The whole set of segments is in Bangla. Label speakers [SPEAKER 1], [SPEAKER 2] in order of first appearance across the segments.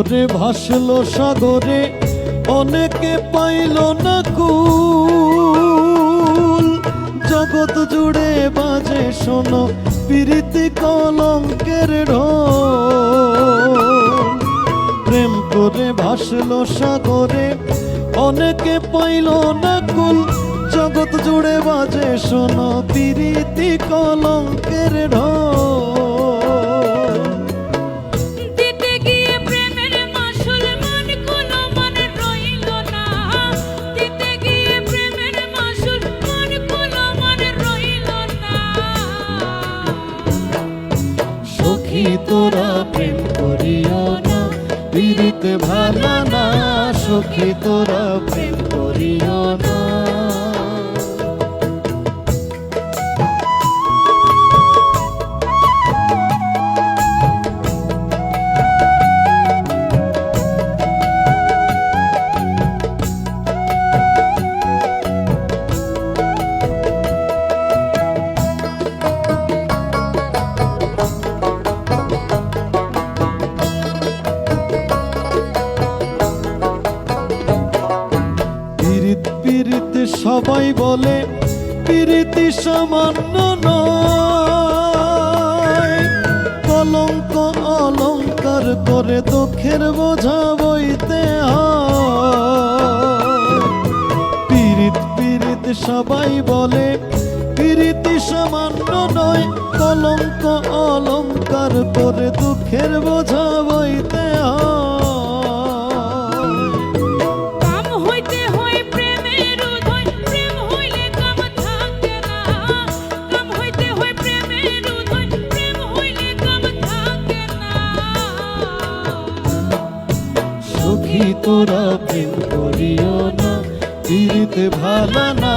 [SPEAKER 1] করে ভাসলো সাগরে, অনেকে পাইল না কুল। জগৎ জুড়ে বাজে শোনো প্রীতি কলঙ্কের প্রেম করে ভাসলো সাগরে, অনেকে পাইল না কুল। জগৎ জুড়ে বাজে শোনো প্রীতি কলঙ্কের ঢোল। পীড়িতে ভালো না সুখী তোরা প্রেম করিও না। সবাই বলে পীড়িতি সামান্য নয়। কলঙ্ক অলঙ্কার করে দুঃখের বোঝা বইতে পীড়িত পীড়িত সবাই বলে পীড়িতি সামান্য নয়। কলঙ্ক অলঙ্কার করে দুঃখের বোঝা বইতে হয়। সখী তোরা প্রেম করিও না পীড়িতে ভালো না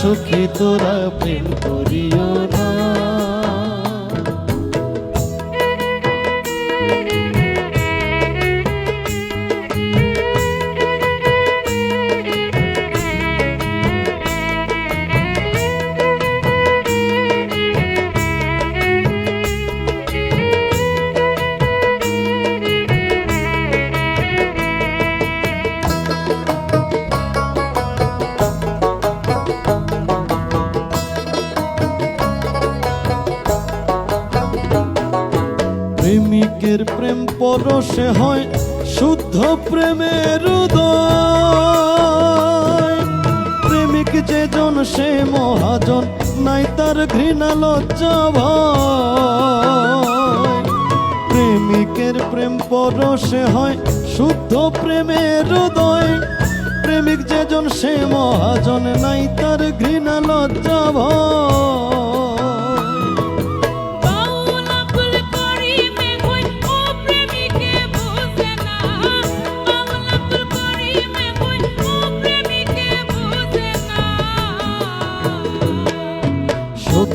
[SPEAKER 1] সখী তোরা প্রেম করিও না। প্রেমিকের প্রেম পরশে হয়, শুদ্ধ প্রেমের উদয়। প্রেমিক যে জন সে মহাজন, নাই তার ঘৃণা লজ্জা প্রেমিকের প্রেম পরশে হয়, শুদ্ধ প্রেমের উদয়। প্রেমিক যে জন সে মহাজন, নাই তার ঘৃণা লজ্জা ভয়।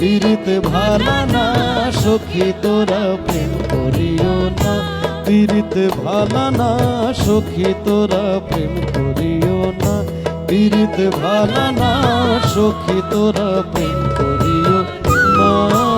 [SPEAKER 1] পীড়িতে ভালা না, সখী তোরা প্রেম করিও না। পীড়িতে ভালা না, সখী তোরা প্রেম করিও না। পীড়িতে ভালা না, সখী তোরা প্রেম করিও না।